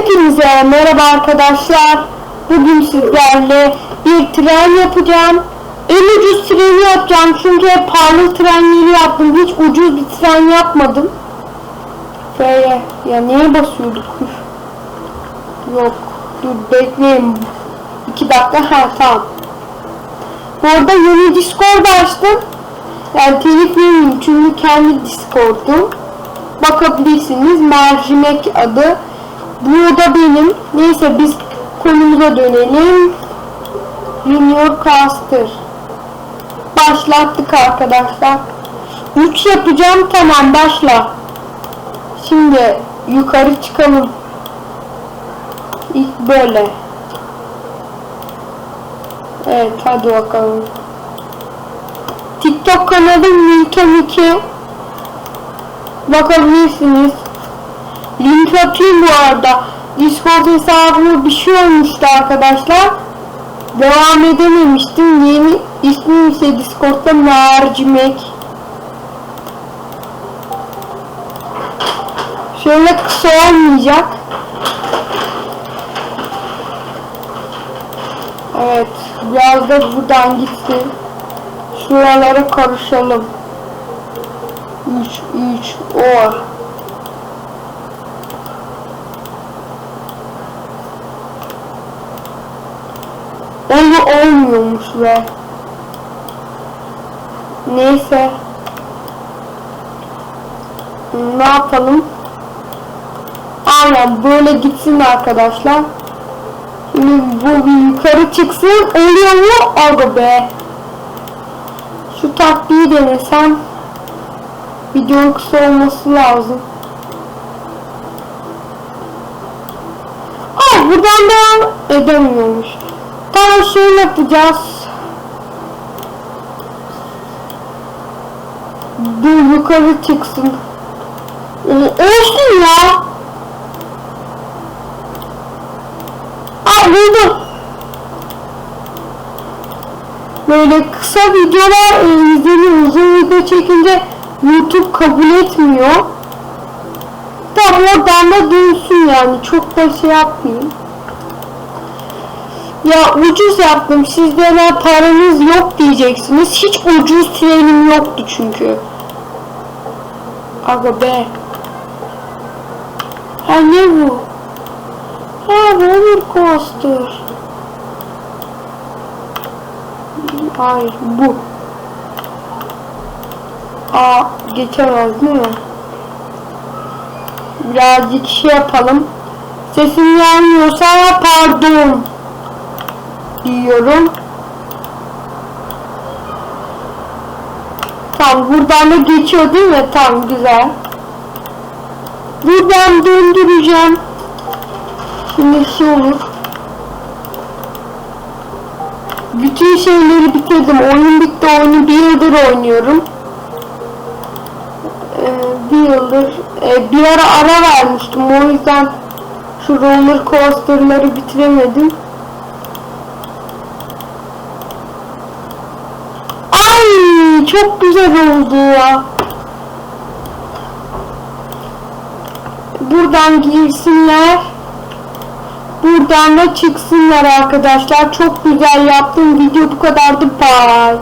Hepinize merhaba arkadaşlar. Bugün sizlerle bir tren yapacağım. En ucuz treni yapacağım çünkü hep pahalı trenleri yaptım. Hiç ucuz bir tren yapmadım. Şöyle ya neye basıyorduk? Yok dur bekleyin. İki dakika ha tamam. Bu arada yeni Discord açtım. Yani telif yemeyeyim çünkü kendi Discord'um. Bakabilirsiniz. Mercimek adı. Bu da benim. Neyse biz konumuza dönelim. Junior Caster. Başlattık arkadaşlar. 3 yapacağım. Tamam başla. Şimdi yukarı çıkalım. İlk böyle. Evet hadi bakalım. TikTok kanalım Milton 2. Bakabilirsiniz. Link atayım bu arada. Discord hesabıma bir şey olmuştu arkadaşlar. Devam edememiştim. Yeni ismim ise Discord'da mercimek. Şöyle kısa olmayacak. Evet. Biraz da buradan gitsin. Şuralara karışalım. 3 3 o. olmuyormuş be. Neyse. Ne yapalım? Aynen böyle gitsin arkadaşlar. Şimdi bu yukarı çıksın. Oluyor mu? Aga be. Şu taktiği denesem. Videonun kısa olması lazım. Aa buradan devam edemiyormuş. Tamam şöyle yapacağız. Dur yukarı çıksın. Ee, olsun ya. Aa buldum. Böyle kısa videolar e, izleniyor. Uzun video çekince YouTube kabul etmiyor. Tam oradan da dönsün yani. Çok da şey yapmayayım. Ya ucuz yaptım. Sizlere paranız yok diyeceksiniz. Hiç ucuz trenim yoktu çünkü. Aga be. Ha ne bu? Ha roller coaster. Hayır bu. Aa geçemez değil mi? Birazcık şey yapalım. Sesim gelmiyorsa pardon diyorum. Tamam buradan da geçiyor değil mi? Tamam güzel. Buradan döndüreceğim. Şimdi şey olur. Bütün şeyleri bitirdim. Oyun bitti. Oyunu bir yıldır oynuyorum. Ee, bir yıldır. Ee, bir ara ara vermiştim. O yüzden şu roller coaster'ları bitiremedim. Çok güzel oldu ya. Buradan girsinler. Buradan da çıksınlar arkadaşlar. Çok güzel yaptım. Video bu kadardı. Bye.